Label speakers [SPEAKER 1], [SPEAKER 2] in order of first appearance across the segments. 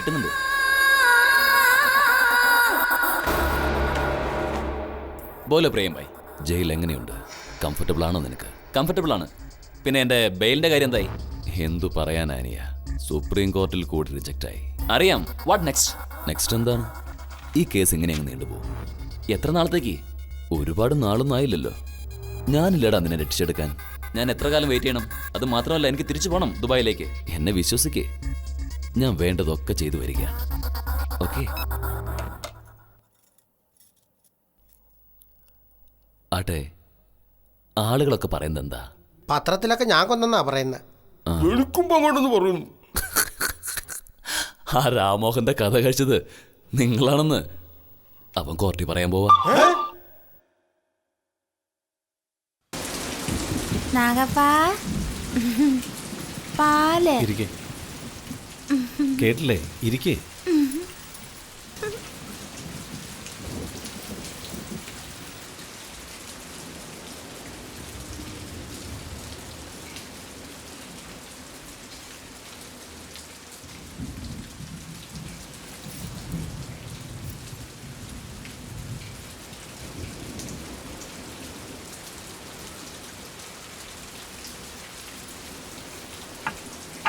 [SPEAKER 1] കിട്ടുന്നുണ്ട്. ബോലോ പ്രേം ഭായ്
[SPEAKER 2] ജയിൽ എങ്ങനെയുണ്ട്? കംഫർട്ടബിൾ ആണോ നിനക്ക്?
[SPEAKER 1] കംഫർട്ടബിൾ ആണ് പിന്നെ എന്റെ ബെയിലിന്റെ കാര്യം എന്തായി?
[SPEAKER 2] എന്തു പറയാനാനിയ സുപ്രീം കോർട്ടിൽ കൂടി റിജക്റ്റ് ആയി
[SPEAKER 1] അറിയാം. വാട്ട് നെക്സ്റ്റ്
[SPEAKER 2] നെക്സ്റ്റ് എന്താണ്? ഈ കേസ് ഇങ്ങനെ അങ്ങ് നീണ്ടുപോകും.
[SPEAKER 1] എത്ര നാളത്തേക്ക്?
[SPEAKER 2] ഒരുപാട് നാളൊന്നും ആയില്ലല്ലോ. ഞാനില്ലടാ നിന്നെ രക്ഷിച്ചെടുക്കാൻ.
[SPEAKER 1] ഞാൻ എത്ര കാലം വെയിറ്റ് ചെയ്യണം? അത് മാത്രമല്ല എനിക്ക് തിരിച്ചു പോകണം ദുബായിലേക്ക്.
[SPEAKER 2] എന്നെ വിശ്വസിക്കേ. ഞാൻ വേണ്ടതൊക്കെ ചെയ്തു വരികയാണ്. ഓക്കെ ആട്ടെ ആളുകളൊക്കെ പറയുന്നത് എന്താ
[SPEAKER 3] പത്രത്തിലൊക്കെ ഞാൻ കൊന്നെന്നാ പറയുന്നത്
[SPEAKER 4] വെളുക്കുമ്പോ അങ്ങോട്ടൊന്ന് പറയുന്നു
[SPEAKER 2] ആ രാമോഹന്റെ കഥ കഴിച്ചത് നിങ്ങളാണെന്ന് അവൻ കോർട്ടി പറയാൻ പോവാ.
[SPEAKER 5] നാഗപ്പാ. പാൽ.
[SPEAKER 6] ഇരിക്കെ. കേട്ടില്ലേ? ഇരിക്കേ.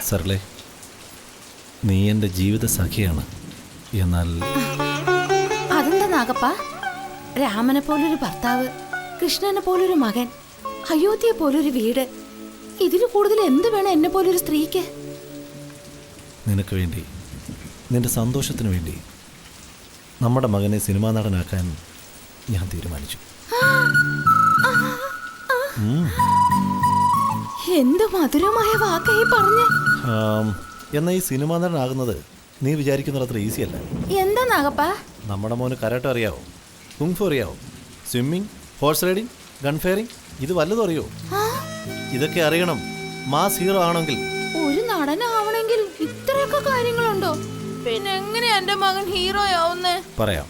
[SPEAKER 6] സർലേ. നീ എന്റെ ജീവിത സഖിയാണ്. എന്നാൽ
[SPEAKER 5] അതെന്താ നാഗപ്പ? രാമനെ പോലൊരു ഭർത്താവ് കൃഷ്ണനെ പോലൊരു മകൻ അയോധ്യയെ പോലൊരു വീട്. ഇതിൽ കൂടുതൽ എന്ത് വേണം എന്നെ പോലൊരു സ്ത്രീക്ക്?
[SPEAKER 6] നിനക്ക് വേണ്ടി നിന്റെ സന്തോഷത്തിന് വേണ്ടി നമ്മുടെ മകനെ സിനിമാ നടനാക്കാൻ ഞാൻ തീരുമാനിച്ചു.
[SPEAKER 5] എന്ത് മധുരമായ വാക്കായി പറഞ്ഞു?
[SPEAKER 6] എന്നാൽ ഈ സിനിമാ നടനാകുന്നത്? നീ വിചാരിക്കുന്നത് അത്ര ഈസി അല്ല.
[SPEAKER 5] എന്താ നാഗപ്പാ
[SPEAKER 6] നമ്മുടെ മോന് കരാട്ട അറിയാവോ? കുങ്ഫു അറിയാവോ? Swimming horse riding gun firing ഇത് വല്ലതും അറിയോ? ഇതൊക്കെ അറിയണം. മാസ് ഹീറോ ആണെങ്കിൽ.
[SPEAKER 5] ഒരു നടനാവണമെങ്കിൽ ഇത്രയൊക്കെ കാര്യങ്ങളുണ്ടോ? പിന്നെ എങ്ങനെ എന്റെ മകൻ ഹീറോ ആവുന്നേ?
[SPEAKER 6] പറയാം.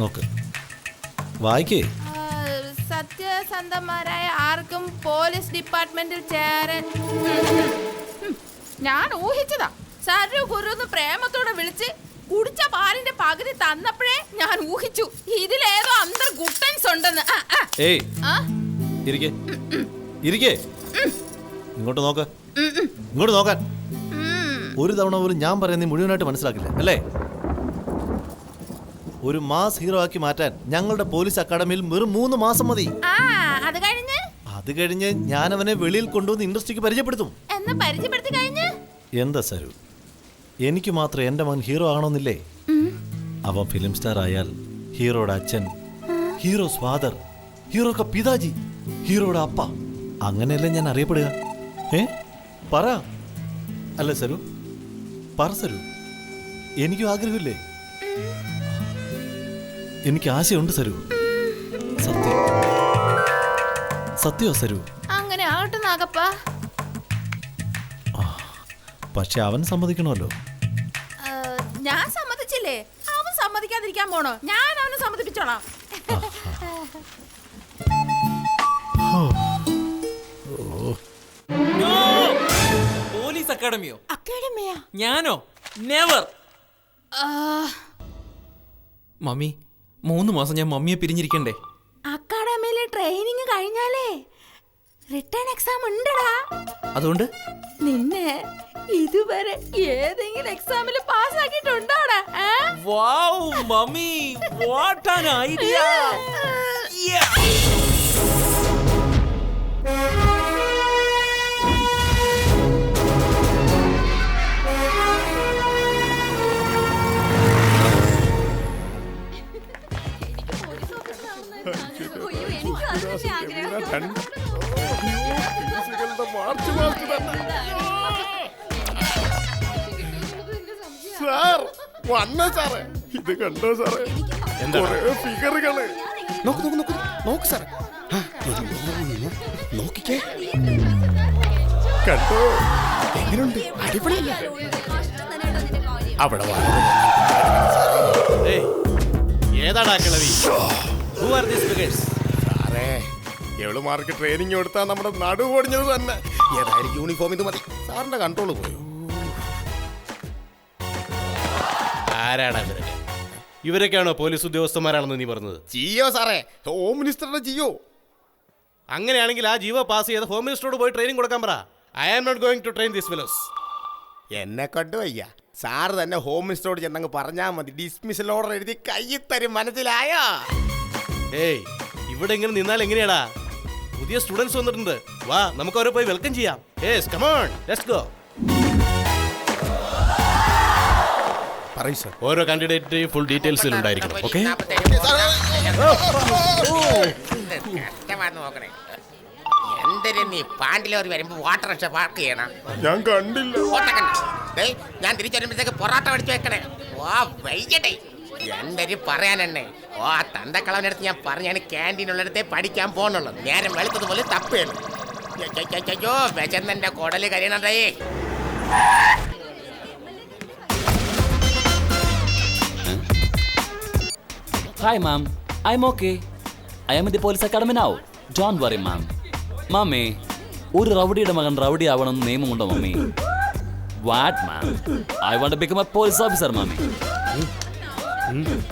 [SPEAKER 6] നോക്ക്. വായിക്കേ?
[SPEAKER 5] സത്യസന്ധന്മാരായ ആർക്കും പോലീസ് ഡിപ്പാർട്ട്മെന്റിൽ ചേരാൻ ഞാൻ ഊഹിച്ചതാ. സരു ഗുരു പ്രേമത്തോടെ വിളിച്ച് കുടിച്ച പാലിന്റെ പകുതി തന്നപ്പോഴേ ഞാൻ ഊഹിച്ചു ഇതിലേതോ അന്തർ ഗുട്ടൻസ് ഉണ്ടെന്ന്
[SPEAKER 6] ഏയ്. ഇരിക്കേ. ഇരിക്കേ. ഇങ്ങോട്ട് നോക്ക്. ഇങ്ങോട്ട് നോക്കാൻ. ഒരു തവണ പോലും ഞാൻ പറയുന്നത് മുഴുവനായിട്ട് മനസ്സിലാക്കില്ല അല്ലേ? ഒരു മാസ് ഹീറോ ആക്കി മാറ്റാൻ ഞങ്ങളുടെ പോലീസ് അക്കാഡമിയിൽ വെറും മൂന്ന് മാസം മതി.
[SPEAKER 5] ആ അത് കഴിഞ്ഞ്
[SPEAKER 6] ഞാൻ അവനെ വെളിയിൽ കൊണ്ടുവന്ന് ഇൻഡസ്ട്രിക്ക് പരിചയപ്പെടുത്തും.
[SPEAKER 5] എന്ന് പരിചയപ്പെടുത്തി കഴിഞ്ഞ്?
[SPEAKER 6] എന്താ സരു? എനിക്ക് മാത്രം എന്റെ മകൻ ഹീറോ ആണോന്നില്ലേ അവൻ ഫിലിം സ്റ്റാർ ആയാൽ ഹീറോയുടെ അച്ഛൻ ഹീറോസ് ഫാദർ ഹീറോ പിതാജി ഹീറോയുടെ അപ്പ. അങ്ങനെയല്ലേ ഞാൻ അറിയപ്പെടുക? ഏ? പറ. അല്ല സരു പറ സരു. എനിക്കും ആഗ്രഹമില്ലേ? എനിക്ക് ആശയുണ്ട് സരു. സത്യം. സത്യോ സരു?
[SPEAKER 5] അങ്ങനെ ആകട്ടെ നാഗപ്പ.
[SPEAKER 6] പക്ഷെ അവൻ സമ്മതിക്കണമല്ലോ.
[SPEAKER 5] ഞാൻ സമ്മതിച്ചില്ലേ? അവൻ സമ്മതിക്കാതിരിക്കാൻ പോണോ? ഞാൻ അവനെ സമ്മതിപ്പിച്ചോളാം.
[SPEAKER 1] പോലീസ് അക്കാഡമിയോ?
[SPEAKER 5] അക്കാഡമിയാ?
[SPEAKER 1] ഞാനോ? നെവർ മമ്മി മൂന്ന് മാസം ഞാൻ മമ്മിയെ പിരിഞ്ഞിരിക്കണ്ടേ?
[SPEAKER 5] ട്രെയിനിങ് കഴിഞ്ഞാലേ റിട്ടേൺ എക്സാം ഉണ്ടടാ.
[SPEAKER 1] അതുകൊണ്ട്?
[SPEAKER 5] നിന്നെ ഇതുവരെ ഏതെങ്കിലും എക്സാമിൽ പാസ്സാക്കിയിട്ടുണ്ടോടാ ആക്കിയിട്ടുണ്ടോ
[SPEAKER 1] wow mummy what an idea
[SPEAKER 4] march march sir വന്ന സാറേ. ഇത് കണ്ടോ സാറേ? കൊറേ ഫിഗറുകൾ. നോക്ക് നോക്ക് നോക്ക്. നോക്ക് സാറേ. നോക്കിക്കേ. കണ്ടോ? എങ്ങനെയുണ്ട് അടിപൊളിയല്ലേ? അവിടെ.
[SPEAKER 6] ഏതാടാ കിളവി?
[SPEAKER 4] സാറേ എവളുമാർക്ക് ട്രെയിനിങ് കൊടുത്താൽ നമ്മുടെ നടു പൊടിഞ്ഞത് തന്നെ. ഏതായാലും യൂണിഫോം ഇത് മതി. സാറിന്റെ കൺട്രോൾ പോയോ.
[SPEAKER 7] ആരാണ് ഇവരൊക്കെ ഇവരൊക്കെയാണോ പോലീസ് ഉദ്യോഗസ്ഥന്മാരാണെന്ന് നീ പറഞ്ഞത്?
[SPEAKER 4] ജിയോ സാറേ ഹോം മിനിസ്റ്ററുടെ ജിയോ.
[SPEAKER 7] അങ്ങനെയാണെങ്കിൽ ആ ജീവ പാസ് ചെയ്ത് ഹോം മിനിസ്റ്ററോട് പോയി ട്രെയിനിങ് കൊടുക്കാൻ പറ. I am not going to train this fellows
[SPEAKER 4] എന്നെ കൊണ്ട് വയ്യ. സാറ് തന്നെ ഹോം മിനിസ്റ്ററോട് ചെന്നങ്ങ് പറഞ്ഞാൽ മതി. ഡിസ്മിസൽ ഓർഡർ എഴുതി കയ്യിൽ തരും. മനസ്സിലായോ?
[SPEAKER 7] ഏയ് ഇവിടെ ഇങ്ങനെ നിന്നാൽ എങ്ങനെയാടാ? പുതിയ സ്റ്റുഡൻസ് വന്നിട്ടുണ്ട്. വാ നമുക്ക് അവരെ പോയി വെൽക്കം ചെയ്യാം. Yes come on let's go
[SPEAKER 4] പറയൂ സാർ
[SPEAKER 7] ഓരോ കാൻഡിഡേറ്റ് ഫുൾ ഡീറ്റെയിൽസിൽ ഉണ്ടായിരിക്കണം ഓക്കെ
[SPEAKER 8] നോക്കണേ എന്തൊരു നീ പാണ്ടിലോറി വരുമ്പോ വാട്ടർ റിക്ഷ പാർക്ക് ചെയ്യണം?
[SPEAKER 4] ഞാൻ കണ്ടില്ല.
[SPEAKER 8] ഞാൻ തിരിച്ചു വരുമ്പോഴത്തേക്ക് പൊറോട്ട മേടിച്ചു വെക്കണേ. വാ വൈകട്ടെ. എന്തൊരു പറയാനെന്നെ? ഓ ആ തന്തക്കളവനടുത്ത് ഞാൻ പറഞ്ഞാണ് ക്യാന്റീനുള്ളിടത്തെ പഠിക്കാൻ പോകണുള്ളൂ നേരം വെളുത്തതുപോലെ തപ്പേണ്. അയ്യോ വിശന്നെന്റെ കുടൽ കരിയണേ
[SPEAKER 2] hi ma'am I am okay I am the police academy now don't worry ma'am mummy ഒരു റൗഡിയുടെ മകൻ റൗഡി ആവണമെന്ന് നിയമമുണ്ടോ mummy what ma'am I want become a police officer mummy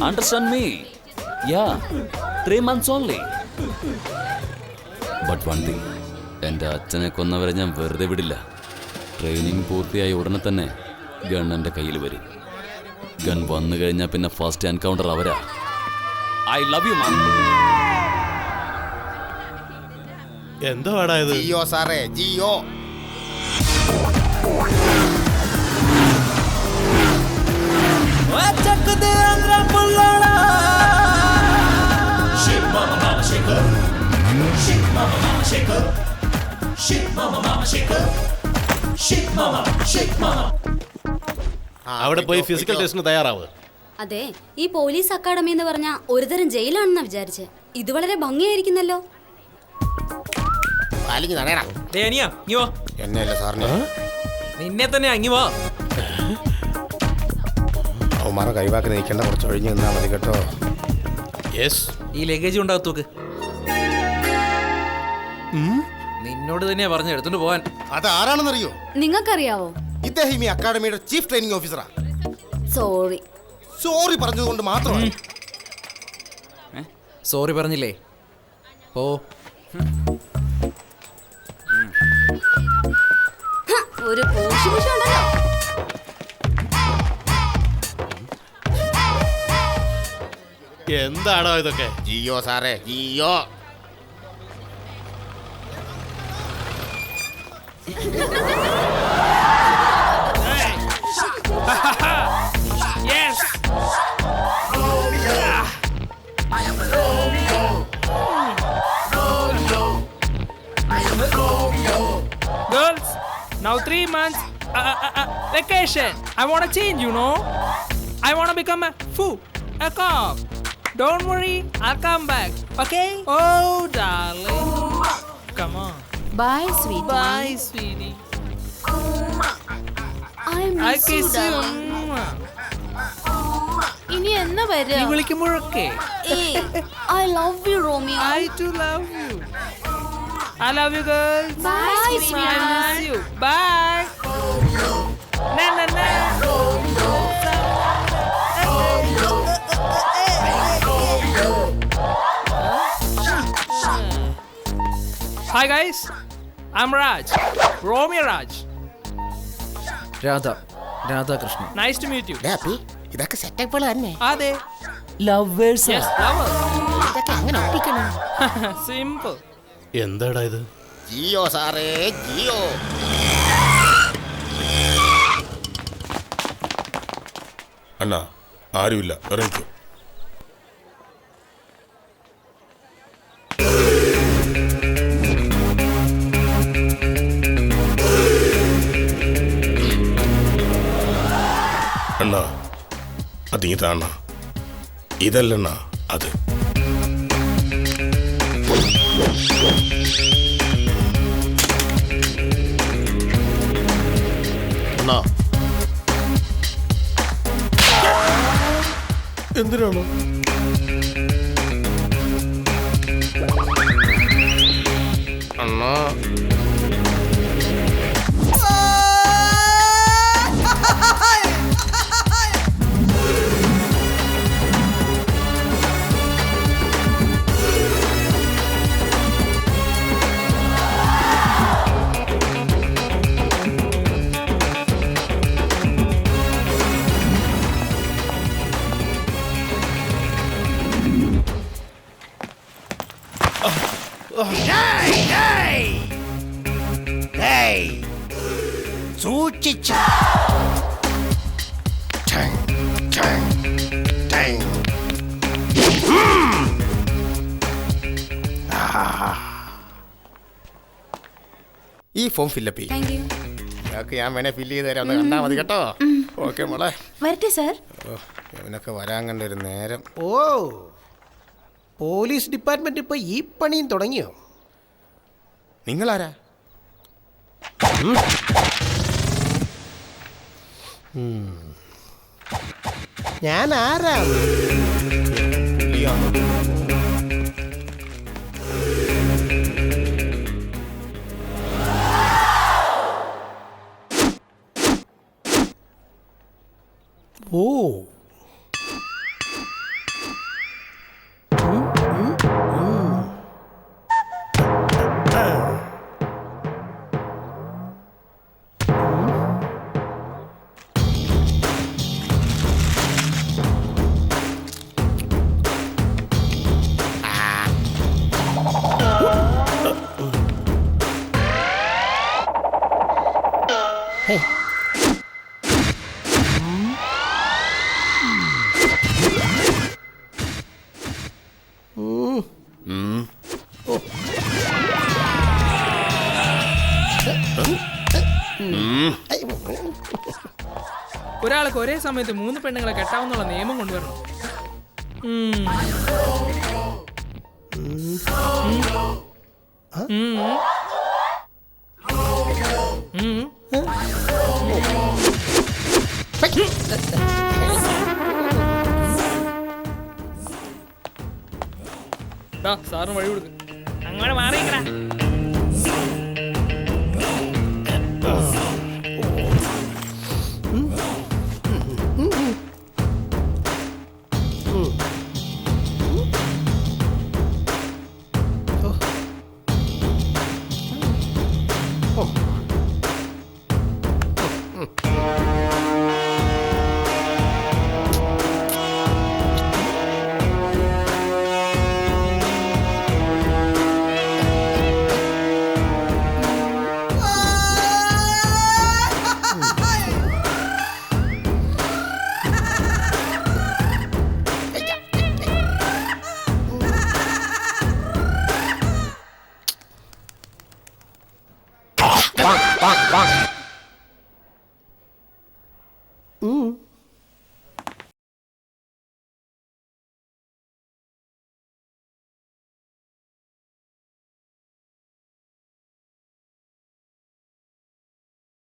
[SPEAKER 2] understand me yeah three months only but one thing എന്റെ അച്ഛനെ കൊന്നവരെ ഞാൻ വെറുതെ വിടില്ല. ട്രെയിനിങ് പൂർത്തിയായ ഉടനെ തന്നെ ഗൺ എന്റെ കയ്യിൽ വരും. ഗൺ വന്നു കഴിഞ്ഞാൽ പിന്നെ ഫസ്റ്റ് എൻകൗണ്ടർ അവരാ. ഐ ലവ് യു മാം
[SPEAKER 7] എന്താ വാടാ
[SPEAKER 4] ജിയോ സാറേ ജിയോ.
[SPEAKER 7] അവിടെ പോയി ഫിസിക്കൽ ടെസ്റ്റിന് തയ്യാറാവ്.
[SPEAKER 9] അതെ ഈ പോലീസ് അക്കാഡമി എന്ന് പറഞ്ഞ ഒരുതരം ജയിലാണെന്നാ വിചാരിച്ച്. ഇത് വളരെ ഭംഗിയായിരിക്കുന്നല്ലോ.
[SPEAKER 8] അല്ലെങ്കിൽ നടയടാ
[SPEAKER 1] ദേ അനിയ ഇങ്ങി വാ.
[SPEAKER 4] എന്നെയല്ല സാറിന്?
[SPEAKER 1] നിന്നെ തന്നെ അങ്ങി വാ.
[SPEAKER 4] അവന്മാരെ കൈവാക്കി നിൽക്കേണ്ട കുറച്ച് ഒഴിഞ്ഞ് നിന്നാൽ മതി കേട്ടോ.
[SPEAKER 7] യെസ്.
[SPEAKER 1] ഈ ലഗേജ് ഉണ്ടാകത്തു നോക്ക്. നിന്നോട് തന്നെയാ പറഞ്ഞു എടുത്തോണ്ട് പോവാൻ.
[SPEAKER 4] അത് ആരാണെന്നറിയോ?
[SPEAKER 9] നിങ്ങൾക്കറിയാവോ?
[SPEAKER 4] ഇദ്ദേഹം ഈ അക്കാഡമിയുടെ ചീഫ് ട്രെയിനിങ് ഓഫീസറാ.
[SPEAKER 9] സോറി.
[SPEAKER 4] സോറി പറഞ്ഞതുകൊണ്ട് മാത്രമാണ്
[SPEAKER 1] സോറി പറഞ്ഞില്ലേ? ഓ
[SPEAKER 7] എന്താണോ ഇതൊക്കെ
[SPEAKER 4] ജിയോ സാറേ Jio
[SPEAKER 10] Girls, now three months uh, uh, uh, vacation. I want to change, you know. I want to become a foo, a cop. Don't worry, I'll come back. Okay? Oh, darling. Come on.
[SPEAKER 5] Bye, sweetie.
[SPEAKER 10] Bye, sweetie.
[SPEAKER 9] I
[SPEAKER 10] I kiss you.
[SPEAKER 5] ഇനി എന്നാ
[SPEAKER 10] നീ
[SPEAKER 5] വരും
[SPEAKER 10] വിളിക്കുമ്പോഴൊക്കെ
[SPEAKER 9] I love you Romeo
[SPEAKER 10] I too love you. I love you, girls.
[SPEAKER 9] Bye,
[SPEAKER 10] I
[SPEAKER 9] sweetheart.
[SPEAKER 10] miss you. Bye. Hi guys, I'm Raj. Romeo Raj.
[SPEAKER 1] Radha Radhakrishnan
[SPEAKER 10] Nice to meet you.
[SPEAKER 8] ഇതൊക്കെ സെറ്റപ്പുകൾ തന്നെ.
[SPEAKER 10] അതെ.
[SPEAKER 2] Lovers
[SPEAKER 10] yes lovers
[SPEAKER 8] ഇതൊക്കെ അങ്ങനെ ഒപ്പിക്കണം.
[SPEAKER 10] Simple
[SPEAKER 7] എന്താടാ ഇത്?
[SPEAKER 4] ജിയോ സാറേ ജിയോ.
[SPEAKER 11] അണ്ണാ ആരുമില്ല. ഇറങ്ങിക്കോ. ഇതാണ് ഇതല്ലണ്ണ അത്.
[SPEAKER 4] എന്നാ.
[SPEAKER 11] എന്തിനാണ്
[SPEAKER 8] സൂക്ഷിച്ച.
[SPEAKER 4] ഈ ഫോം ഫില്ലപ്പ് ചെയ്യും. ഇതൊക്കെ ഞാൻ വേണേ ഫില്ല് ചെയ്ത് തരാം. ഒന്ന് കണ്ടാൽ മതി കേട്ടോ. ഓക്കെ മോളെ.
[SPEAKER 5] വരട്ടെ സാർ
[SPEAKER 4] ഓ, ഇവനൊക്കെ വരാൻ കണ്ട ഒരു നേരം.
[SPEAKER 3] ഓ. പോലീസ് ഡിപ്പാർട്ട്മെന്റ് ഇപ്പൊ ഈ പണിയും തുടങ്ങിയോ?
[SPEAKER 4] നിങ്ങളാരാ?
[SPEAKER 3] ഞാൻ ആരാ? ഓ.
[SPEAKER 10] ഒരാൾക്ക് ഒരേ സമയത്ത് മൂന്ന് പെണ്ണുങ്ങളെ കെട്ടാവുന്നുള്ള നിയമം കൊണ്ടുവരണം സാറിന് വഴി കൊടുക്കും അങ്ങോട്ട് മാറിക്കടാ
[SPEAKER 3] Rock!